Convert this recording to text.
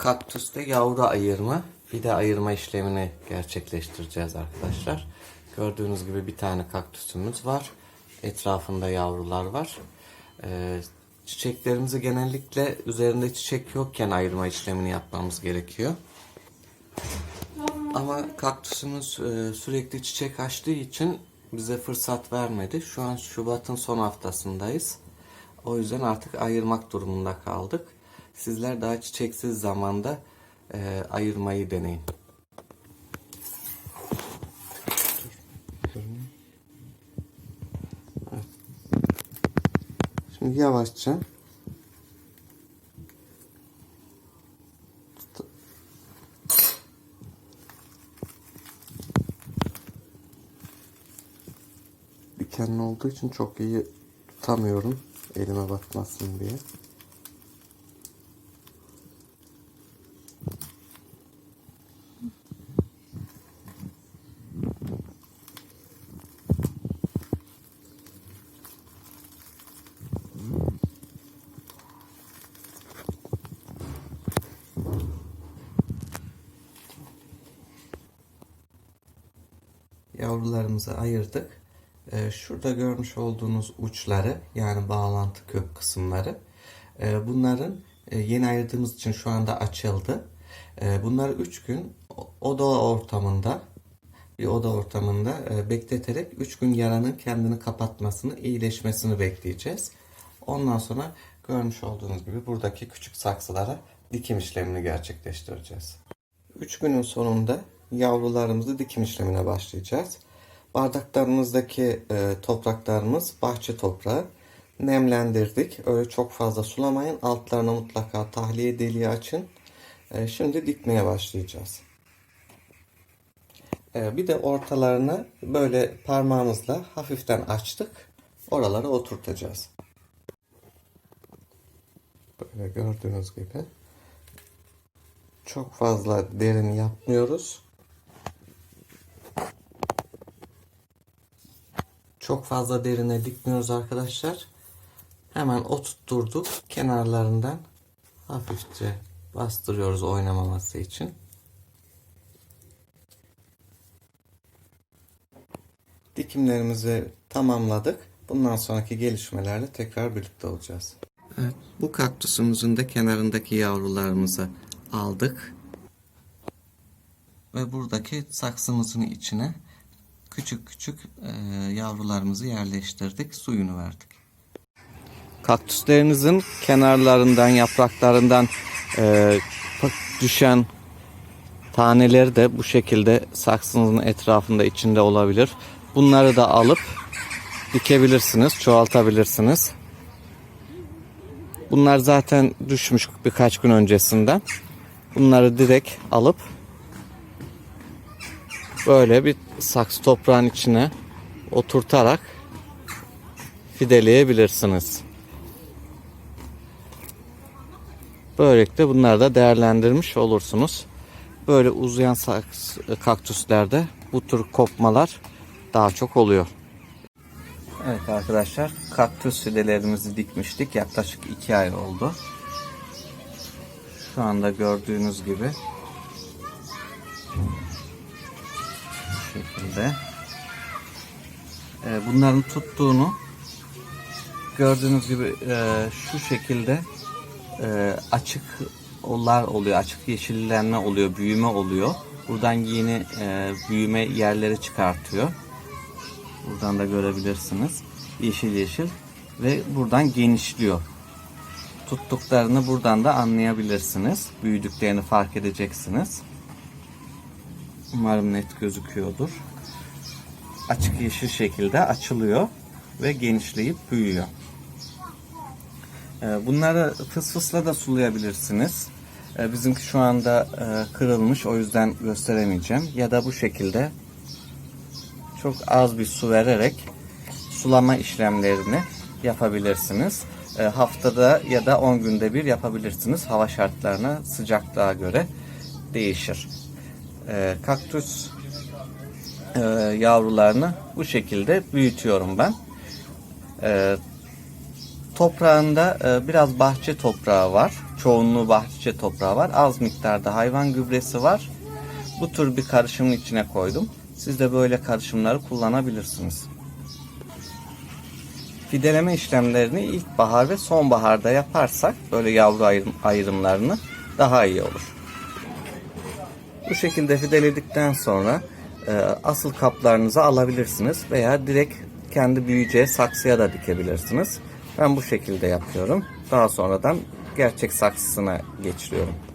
kaktüste yavru ayırma, fide ayırma işlemini gerçekleştireceğiz arkadaşlar. Gördüğünüz gibi bir tane kaktüsümüz var. Etrafında yavrular var. Ee, çiçeklerimizi genellikle üzerinde çiçek yokken ayırma işlemini yapmamız gerekiyor. Ama kaktüsümüz e, sürekli çiçek açtığı için bize fırsat vermedi. Şu an Şubat'ın son haftasındayız. O yüzden artık ayırmak durumunda kaldık. Sizler daha çiçeksiz zamanda e, ayırmayı deneyin. Şimdi yavaşça dikenli olduğu için çok iyi tutamıyorum elime batmasın diye. Yavrularımızı ayırdık. Ee, şurada görmüş olduğunuz uçları yani bağlantı kök kısımları. e, bunların e, yeni ayırdığımız için şu anda açıldı. E, bunları 3 gün oda ortamında bir oda ortamında e, bekleterek 3 gün yaranın kendini kapatmasını, iyileşmesini bekleyeceğiz. Ondan sonra görmüş olduğunuz gibi buradaki küçük saksılara dikim işlemini gerçekleştireceğiz. 3 günün sonunda yavrularımızı dikim işlemine başlayacağız. Bardaklarımızdaki e, topraklarımız bahçe toprağı. Nemlendirdik. Öyle çok fazla sulamayın. Altlarına mutlaka tahliye deliği açın. E, şimdi dikmeye başlayacağız. E, bir de ortalarını böyle parmağımızla hafiften açtık. Oralara oturtacağız. Böyle gördüğünüz gibi. Çok fazla derin yapmıyoruz. Çok fazla derine dikmiyoruz arkadaşlar. Hemen oturtturduk. Kenarlarından hafifçe bastırıyoruz oynamaması için. Dikimlerimizi tamamladık. Bundan sonraki gelişmelerle tekrar birlikte olacağız. Evet, bu kaktüsümüzün de kenarındaki yavrularımızı aldık. Ve buradaki saksımızın içine küçük küçük e, yavrularımızı yerleştirdik. Suyunu verdik. Kaktüslerinizin kenarlarından, yapraklarından e, düşen taneleri de bu şekilde saksınızın etrafında içinde olabilir. Bunları da alıp dikebilirsiniz, çoğaltabilirsiniz. Bunlar zaten düşmüş birkaç gün öncesinden. Bunları direkt alıp böyle bir saksı toprağın içine oturtarak fideleyebilirsiniz. Böylelikle bunları da değerlendirmiş olursunuz. Böyle uzayan saks, kaktüslerde bu tür kopmalar daha çok oluyor. Evet arkadaşlar kaktüs fidelerimizi dikmiştik. Yaklaşık 2 ay oldu. Şu anda gördüğünüz gibi şekilde. Ee, bunların tuttuğunu gördüğünüz gibi e, şu şekilde e, açıklar oluyor. Açık yeşillenme oluyor. Büyüme oluyor. Buradan yeni e, büyüme yerleri çıkartıyor. Buradan da görebilirsiniz. Yeşil yeşil ve buradan genişliyor. Tuttuklarını buradan da anlayabilirsiniz. Büyüdüklerini fark edeceksiniz. Umarım net gözüküyordur. Açık yeşil şekilde açılıyor ve genişleyip büyüyor. Ee, Bunları fıs fısla da sulayabilirsiniz. Ee, Bizimki şu anda e, kırılmış o yüzden gösteremeyeceğim. Ya da bu şekilde çok az bir su vererek sulama işlemlerini yapabilirsiniz. E, haftada ya da 10 günde bir yapabilirsiniz. Hava şartlarına, sıcaklığa göre değişir. E, kaktüs e, yavrularını bu şekilde büyütüyorum ben. E, toprağında e, biraz bahçe toprağı var. çoğunluğu bahçe toprağı var. Az miktarda hayvan gübresi var. Bu tür bir karışımın içine koydum. Siz de böyle karışımları kullanabilirsiniz. Fideleme işlemlerini ilkbahar ve sonbaharda yaparsak böyle yavru ayrım, ayrımlarını daha iyi olur. Bu şekilde fideledikten sonra e, asıl kaplarınızı alabilirsiniz veya direkt kendi büyüyeceği saksıya da dikebilirsiniz. Ben bu şekilde yapıyorum. Daha sonradan gerçek saksısına geçiriyorum.